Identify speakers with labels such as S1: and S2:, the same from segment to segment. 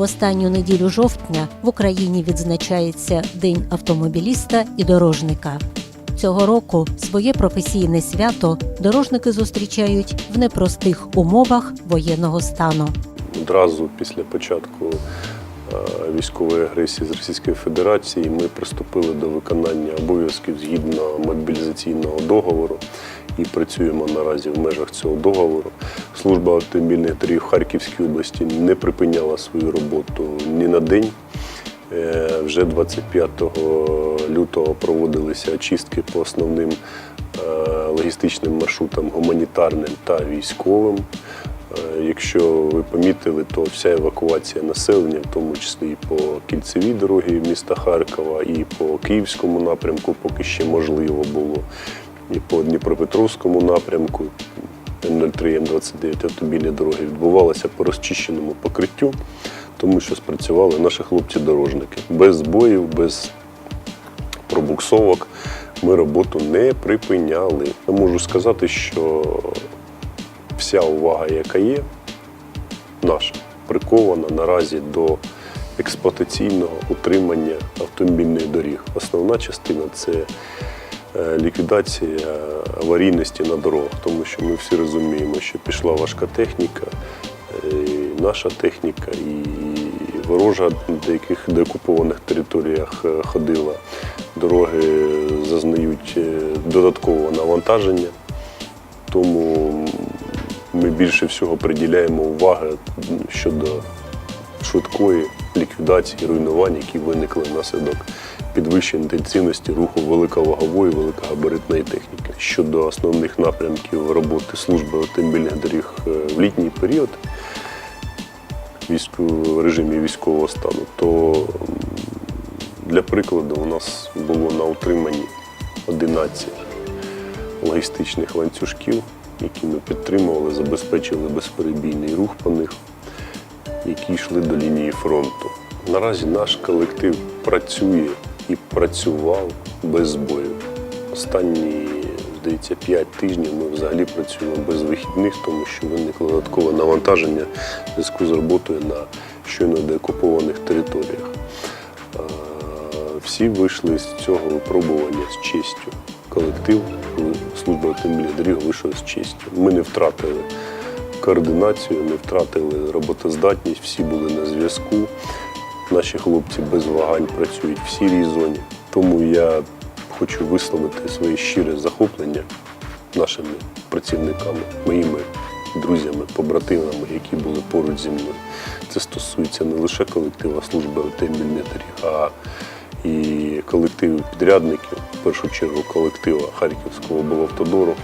S1: В останню неділю жовтня в Україні відзначається День автомобіліста і дорожника. Цього року своє професійне свято дорожники зустрічають в непростих умовах воєнного стану.
S2: Одразу після початку військової агресії з Російської Федерації ми приступили до виконання обов'язків згідно мобілізаційного договору і працюємо наразі в межах цього договору. Служба автомобільних доріг в Харківській області не припиняла свою роботу ні на день. Е, Вже 25 лютого проводилися очистки по основним е, логістичним маршрутам гуманітарним та військовим. Е, Якщо ви помітили, то вся евакуація населення, в тому числі і по кільцевій дорогі міста Харкова, і по Київському напрямку, поки ще можливо було, і по Дніпропетровському напрямку. М03, М29 автомобільні дороги відбувалася по розчищеному покриттю, тому що спрацювали наші хлопці-дорожники. Без збоїв, без пробуксовок ми роботу не припиняли. Я можу сказати, що вся увага, яка є, наша, прикована наразі до експлуатаційного утримання автомобільних доріг. Основна частина це е, ліквідація аварійності на дорогах, тому що ми всі розуміємо, що пішла важка техніка, е, і наша техніка, і ворожа на деяких деокупованих територіях е, ходила. Дороги зазнають додаткового навантаження. Тому ми більше всього приділяємо уваги щодо швидкої ліквідації руйнувань, які виникли внаслідок підвищення інтенсивності руху великовагової, великогабаритної техніки. Щодо основних напрямків роботи служби автомобільних доріг е, в літній період в режимі військового стану, то для прикладу у нас було на утриманні 11 логістичних ланцюжків, які ми підтримували, забезпечили безперебійний рух по них, які йшли до лінії фронту. Наразі наш колектив працює і працював без збою. Останні, здається, 5 тижнів ми взагалі працюємо без вихідних, тому що виникло додаткове навантаження в зв'язку з роботою на щойно деокупованих територіях. Всі вийшли з цього випробування з честю. Колектив служби автомобільних доріг вийшов з честю. Ми не втратили координацію, не втратили роботоздатність, всі були на зв'язку. Наші хлопці без вагань працюють в сірій зоні. Тому я хочу висловити своє щире захоплення нашими працівниками, моїми друзями, побратимами, які були поруч зі мною. Це стосується не лише колектива служби автомобільних доріг, а і колективів підрядників, в першу чергу колектива Харківського облавтодору,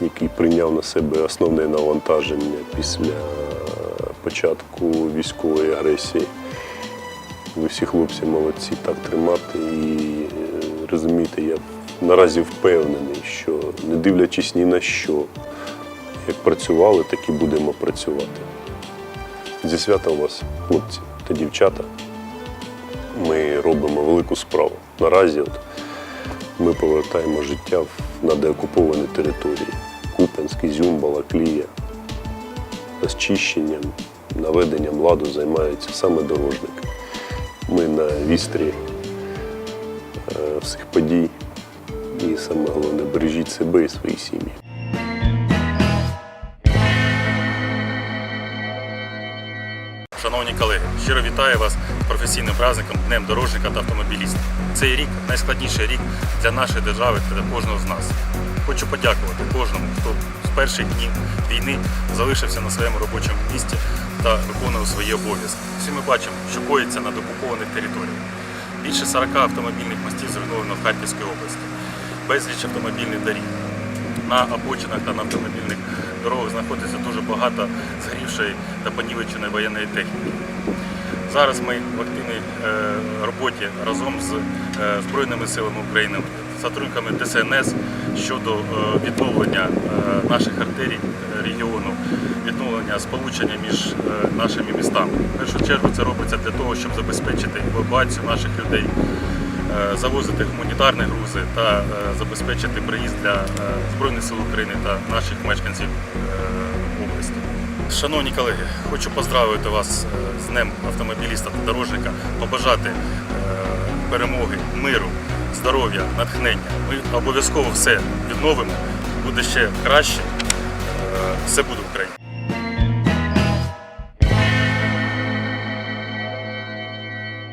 S2: який прийняв на себе основне навантаження після початку військової агресії. Ви всі хлопці молодці так тримати. І е, розумієте, я наразі впевнений, що не дивлячись ні на що, як працювали, так і будемо працювати. Зі святом вас, хлопці та дівчата. Ми робимо велику справу. Наразі от, ми повертаємо життя на деокуповані території. Купенськ, Ізюм, Балаклія. Розчищенням, наведенням ладу займаються саме дорожники. Ми на вістрі е, всіх подій. І саме головне, бережіть себе і свої сім'ї.
S3: Шановні колеги, щиро вітаю вас з професійним праздником Днем дорожника та автомобіліста. Цей рік найскладніший рік для нашої держави та для кожного з нас. Хочу подякувати кожному, хто з перших днів війни залишився на своєму робочому місці та виконував свої обов'язки. Всі ми бачимо, що коїться на окупованих територіях. Більше 40 автомобільних мостів зруйновано в Харківській області, безліч автомобільних доріг. На обочинах та на автомобільних дорогах знаходиться дуже багато згрівшої та понівеченої воєнної техніки. Зараз ми в активній е, роботі разом з е, Збройними силами України, сотрудниками ДСНС щодо е, відновлення наших артерій регіону, відновлення сполучення між нашими містами. В першу чергу це робиться для того, щоб забезпечити евакуацію наших людей, завозити гуманітарні грузи та е, забезпечити приїзд для е, Збройних сил України та наших мешканців е, області. Шановні колеги, хочу поздравити вас е, з Днем автомобіліста та дорожника, побажати е, перемоги, миру, здоров'я, натхнення. Ми обов'язково все відновимо, буде ще краще. Е, Все буде Україна.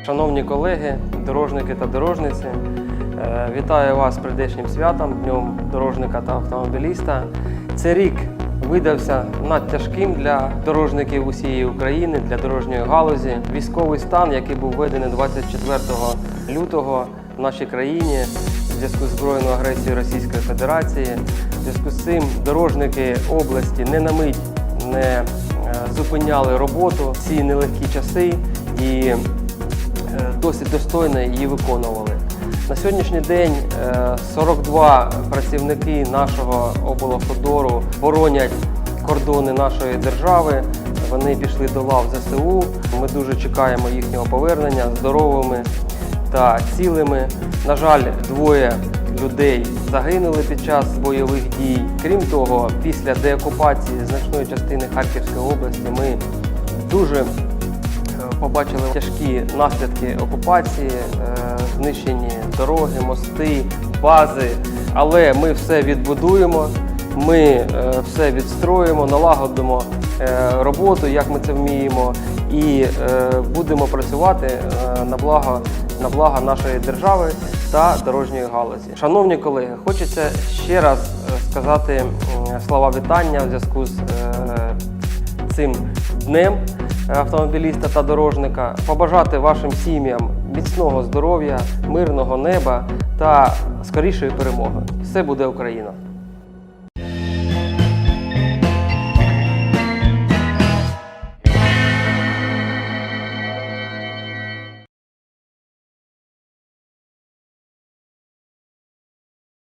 S4: Шановні колеги, дорожники та дорожниці, е, вітаю вас з прийдешнім святом, Днем дорожника та автомобіліста. Цей рік видався надтяжким для дорожників усієї України, для дорожньої галузі. Військовий стан, який був введений 24 лютого в нашій країні в зв'язку з збройною агресією Російської Федерації. В зв'язку з цим дорожники області не на мить не е, зупиняли роботу ці нелегкі часи і досить достойно її виконували. На сьогоднішній день е, 42 працівники нашого облавтодору боронять кордони нашої держави. Вони пішли до лав ЗСУ. Ми дуже чекаємо їхнього повернення здоровими та цілими. На жаль, двоє людей загинули під час бойових дій. Крім того, після деокупації значної частини Харківської області ми дуже е, побачили тяжкі наслідки окупації, е, знищені дороги, мости, бази. Але ми все відбудуємо, ми е, все відстроїмо, налагодимо е, роботу, як ми це вміємо, і будемо працювати на благо, на благо нашої держави та дорожньої галузі. Шановні колеги, хочеться ще раз сказати слова вітання в зв'язку з цим днем автомобіліста та дорожника, побажати вашим сім'ям міцного здоров'я, мирного неба та скорішої перемоги. Все буде Україна!